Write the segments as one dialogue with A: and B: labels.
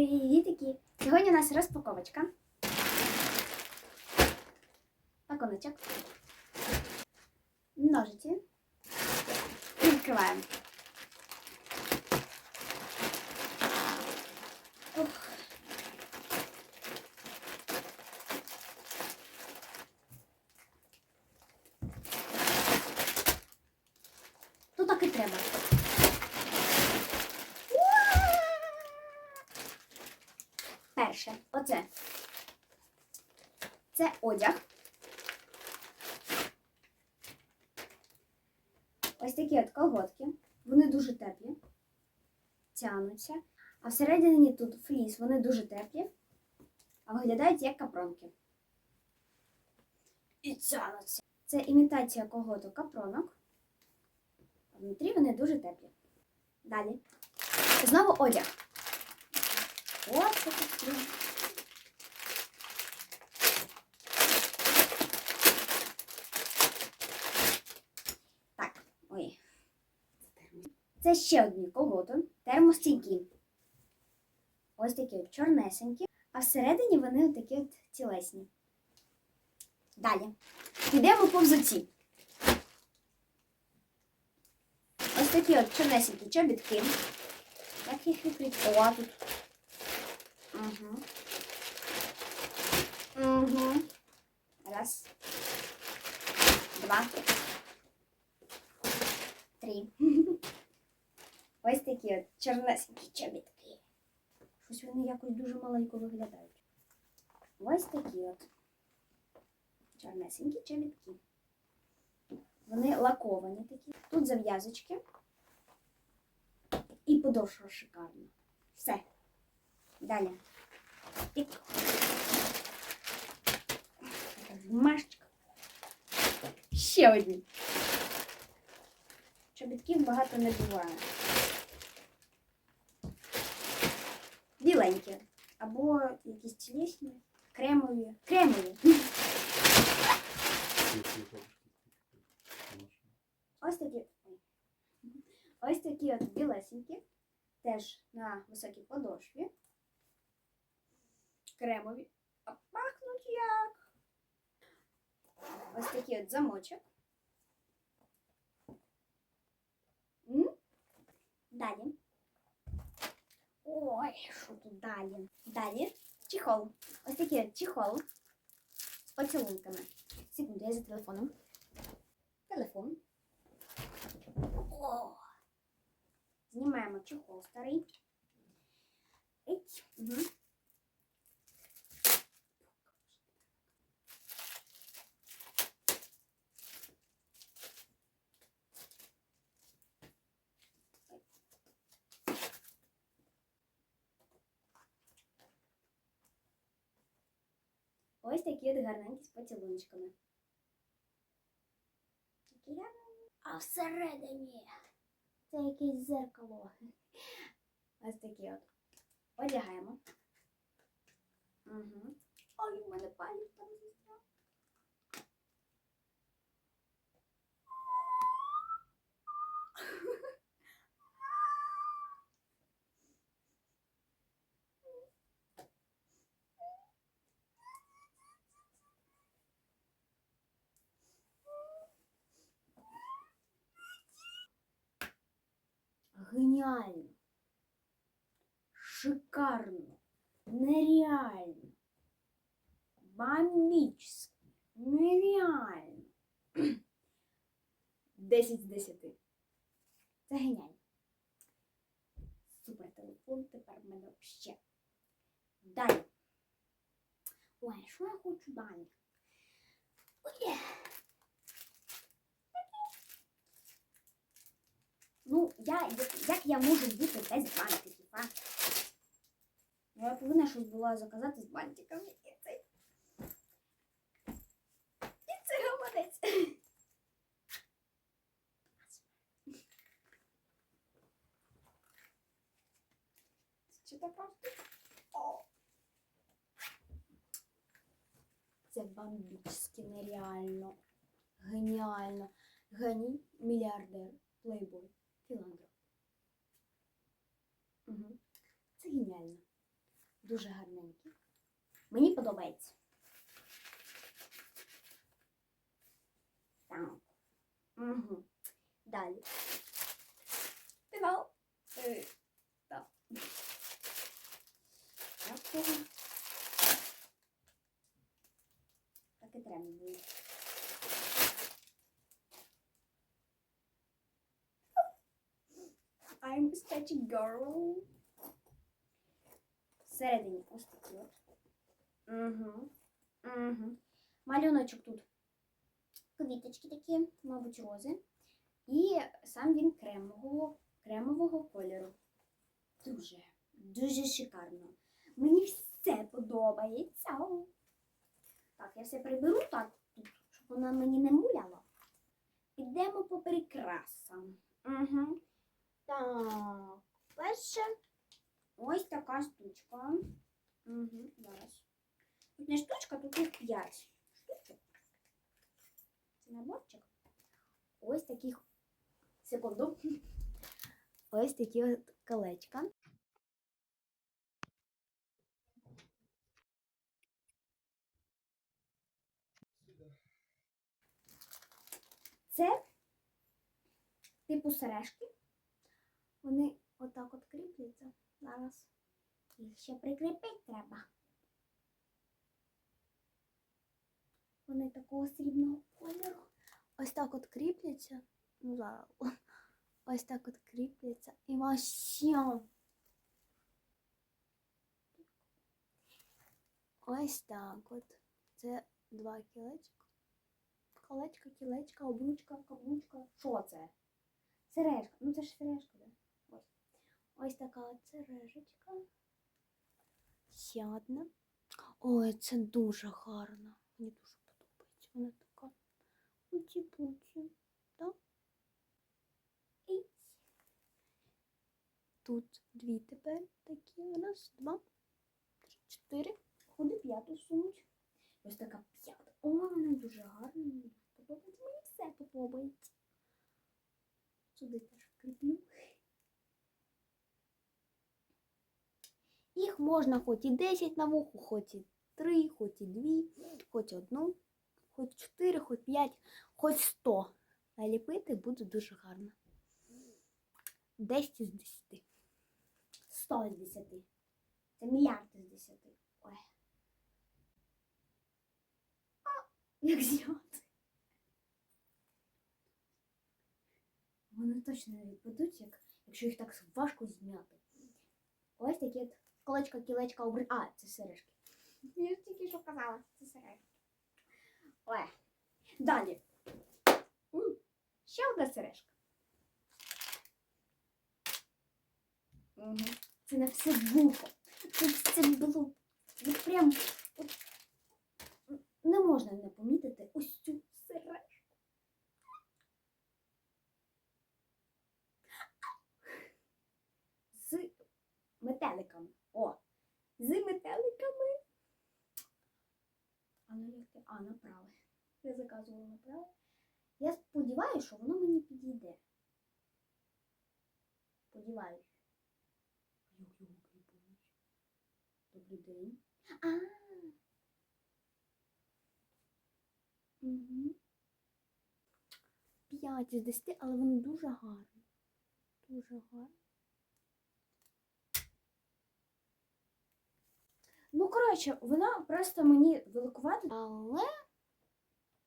A: Привітики! Сьогодні у нас розпаковочка. Пакуночок. Ножиці. І відкриваємо. Ух. Тут так і треба. Перше, оце. Це одяг. Ось такі от колготки. Вони дуже теплі, тянуться. А всередині тут фліс, вони дуже теплі, а виглядають як капронки. І тянуться. Це імітація колготок капронок. Внутрі вони дуже теплі. Далі. Знову одяг. Такі. Так, ой. Це ще одні колготи, термостійкі. Ось такі от чорнесенькі, а всередині вони такі от тілесні. Далі. Йдемо по взуті. Ось такі от чорнесенькі чобітки. Як їх відкрити? О, тут Угу. Угу. Раз. Два. Три. Ось такі от чорнесенькі чобітки. Щось вони якось дуже маленько виглядають. Ось такі от чорнесенькі чобітки. Вони лаковані такі. Тут зав'язочки. І подошва шикарна. Все. Далі. Тик. Машечка. Ще одні. Чобітків багато не буває. Біленькі. Або якісь тілесні, кремові. Кремові. Ось такі. Ось такі от білесенькі. Теж на високій подошві кремові. А пахнуть як. Ось такий от замочок. М? Далі. Ой, що тут далі? Далі чехол. Ось такий от чехол з поцілунками. Секунду, я за телефоном. Телефон. О! Знімаємо чехол старий. Угу. Ось такі от гарненькі з поцілунчиками. А всередині це якесь зеркало. Ось такі от. Одягаємо. Угу. Ой, у мене палець там Геніально. Шикарно. Нереально. Бомбически. Нереально. 10 з 10. Це геніально. Супер телефон тепер в мене ще. Далі. Ой, що я хочу далі? Ой. Ну, я, як, я можу бути без бантиків, а? Ну, Я повинна щось було заказати з бантиками. І це... І це гаманець. Що таке? О! Це бомбічськи нереально. Геніально. Геній, мільярдер, плейбой. Філандро. Угу. Це геніально. Дуже гарненький. Мені подобається. Так. Угу. Далі. Фінал. Е, Так. Так. Так і треба було. I'm such a girl. Всередині ось такі от. Угу. Угу. Малюночок тут. Квіточки такі, мабуть, рози. І сам він кремового, кремового кольору. Дуже, дуже шикарно. Мені все подобається. Так, я все приберу так, тут, щоб вона мені не муляла. Підемо по прикрасам. Угу. Так, перше ось така штучка. Угу, зараз. Не штучка, тут їх 5 штучок. Це наборчик. Ось таких. Секунду. Ось такі от колечка. Це типу сережки. Вони отак от кріпляться. Зараз їх ще прикріпити треба. Вони такого срібного кольору. Ось так от кріпляться. Зараз. Ось так от кріпляться. І вообще. Ось так от. Це два кілечка. Колечко, кілечка, обручка, каблучка. Що це? Сережка. Ну це ж сережка, да? Ось. Ось така от сережечка. Ще одна. Ой, це дуже гарно. Мені дуже подобається. Вона така уті-путі. Так? І тут дві тепер такі. Раз, два, три, чотири. Куди п'яту сунуть? Ось така п'ята. О, вона дуже гарна. Мені подобається. Мені все подобається. Сюди теж кріплю. Їх можна хоч і 10 на вуху, хоч і 3, хоч і 2, хоч одну, хоч 4, хоч 5, хоч 100. Наліпити буде дуже гарно. 10 з 10. 100 з 10. Це мільярд з 10. Ой. А, як зняти? Вони точно не відпадуть, як, якщо їх так важко зняти. Ось такі колечко, кілечка, обри... А, це сережки. Я тільки що казала, це сережки. Ой. Далі. М, Ще одна сережка. Угу. Це на все вухо. Тут це було от прям от, не можна не помітити ось цю сережку. З метеликами. О, з метеликами. А ну як ти? А, направе. Я заказувала. Я сподіваюся, що воно мені підійде. Сподіваюсь. Добрий день. А. Угу. 5 з 10, але воно дуже гарно. Дуже гарно. Ну, коротше, вона просто мені великувата, але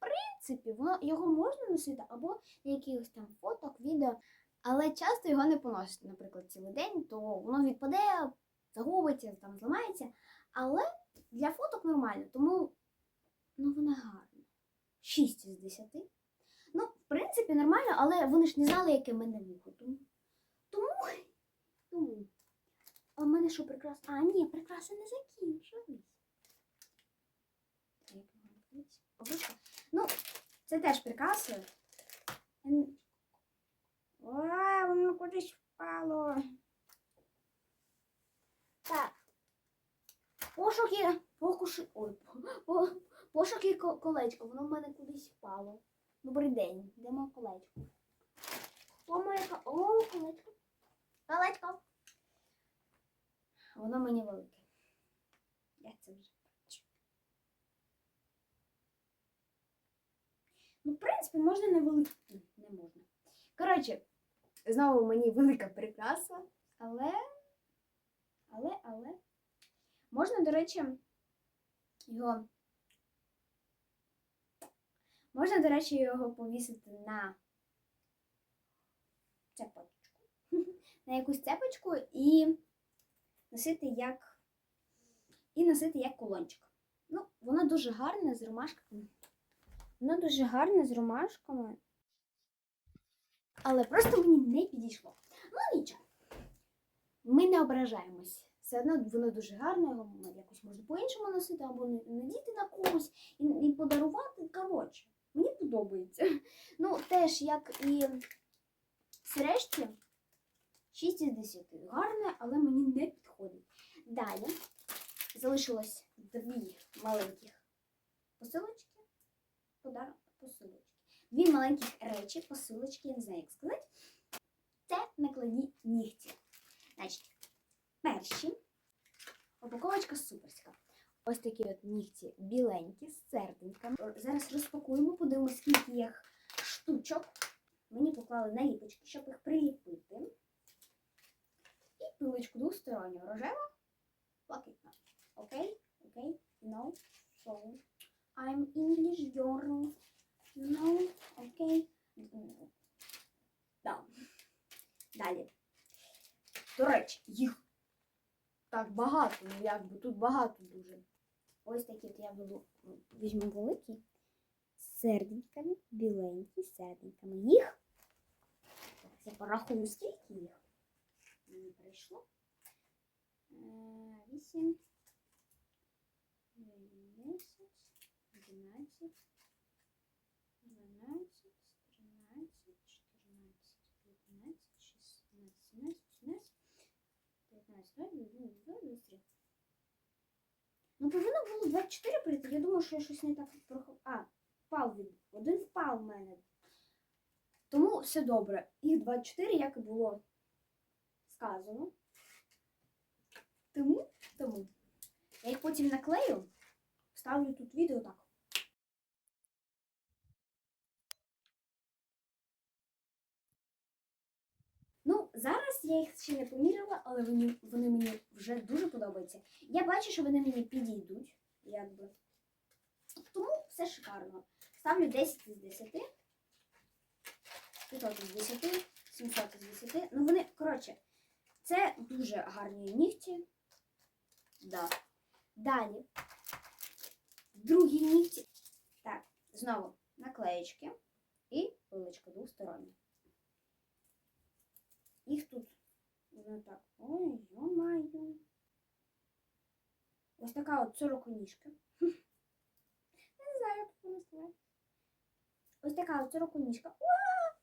A: в принципі воно, його можна носити або на якихось там фоток, відео, але часто його не поносити, наприклад, цілий день, то воно відпаде, загубиться, там зламається. Але для фоток нормально, тому ну, вона гарна. 6 з 10. Ну, в принципі, нормально, але вони ж не знали, яке в мене вухо. Тому, тому, тому. А в мене що прикрас? А, ні, прикраси не. Обичка. Ну, це теж прикраси. Ой, воно кудись впало. Так. Пошуки, покуши. Ой, по- по- пошуки колечко, воно в мене кудись впало. Добрий день. Де моє колечко? О, моє О, колечко. Колечко. Воно мені велике. це вже. Ну, в принципі, можна велику. Не можна. Коротше, знову мені велика прикраса, але. Але, але. Можна, до речі, його. Можна, до речі, його повісити на цепочку. На якусь цепочку і носити як. І носити як кулончик. Ну, воно дуже гарне з ромашками. Воно дуже гарне з ромашками. Але просто мені не підійшло. Ну нічого. Ми не ображаємось. Все одно воно дуже гарне, його якось можна по-іншому носити, або надіти на когось і, і подарувати. Коротше, мені подобається. Ну, теж, як і сережки, 6 із 10. Гарне, але мені не підходить. Далі залишилось дві маленьких посилочки. Подарок посилочки. Дві маленьких речі, посилочки, я не знаю, як сказати. Це накладні нігті. Значить, перші. Упаковочка суперська. Ось такі от нігті біленькі з серденьками. Зараз розпакуємо, подивимося, скільки їх штучок. Мені поклали наліпочки, щоб їх приліпити. І пилочку двосторонню. Рожева, блакитна. Окей? Окей? Know? So, I'm English girl. Know? Окей? Да. Далі. До речі, їх так багато, ну якби тут багато дуже. Ось такі от я м, візьму великі з серденьками, біленькі з серденьками. Їх. Так, я порахую, скільки їх. Мені прийшло. Е, Вісім. 11, 12, 13, 14, 15, 16, 17, 18, 19, 20, 23. Ну, повинно було 24 прийти. Я думаю, що я щось не так прохов. А, впав він. Один впав в мене. Тому все добре. Їх 24, як і було сказано. Тому, тому. Я їх потім наклею, ставлю тут відео так. Ну, зараз я їх ще не поміряла, але вони, вони мені вже дуже подобаються. Я бачу, що вони мені підійдуть, якби. Тому все шикарно. Ставлю 10 із 10. 500 із 10, 700 із 10. Ну, вони, коротше, це дуже гарні нігті. Да. Далі. Другі нігті. Так, знову наклеєчки і пилочка двостороння. Їх тут воно так. Ой, йо-маю. Ось така от сороконіжка. Я не знаю, як це називається. Ось така от сороконіжка. Уа!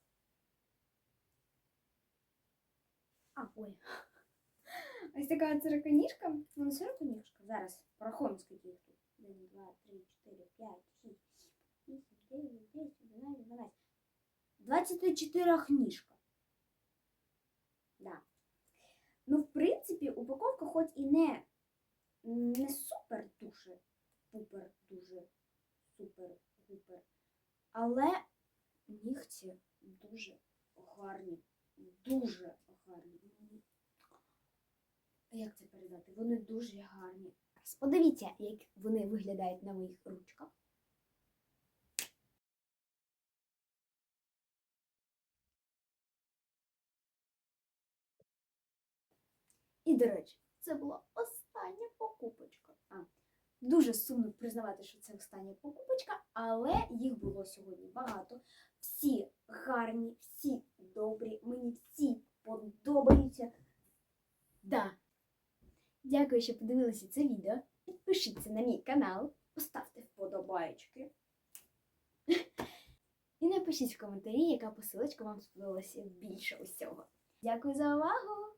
A: А, ой. Ось така от сороконіжка. Ну, не сороконіжка. Зараз порахуємо, скільки їх тут. 1, 2, 3, 4, 5, 6, 8, 9, 10, 11, 12. 24 книжка. Ну, в принципі, упаковка хоч і не, не супер дуже, пупер дуже супер гупер. Але нігті дуже гарні. Дуже гарні. Як це передати? Вони дуже гарні. Подивіться, як вони виглядають на моїх ручках. І, до речі, це була остання покупочка. А, дуже сумно признавати, що це остання покупочка, але їх було сьогодні багато. Всі гарні, всі добрі, мені всі подобаються. Да. Дякую, що подивилися це відео. Підпишіться на мій канал, поставте вподобайки. І напишіть в коментарі, яка посилочка вам сподобалася більше усього. Дякую за увагу!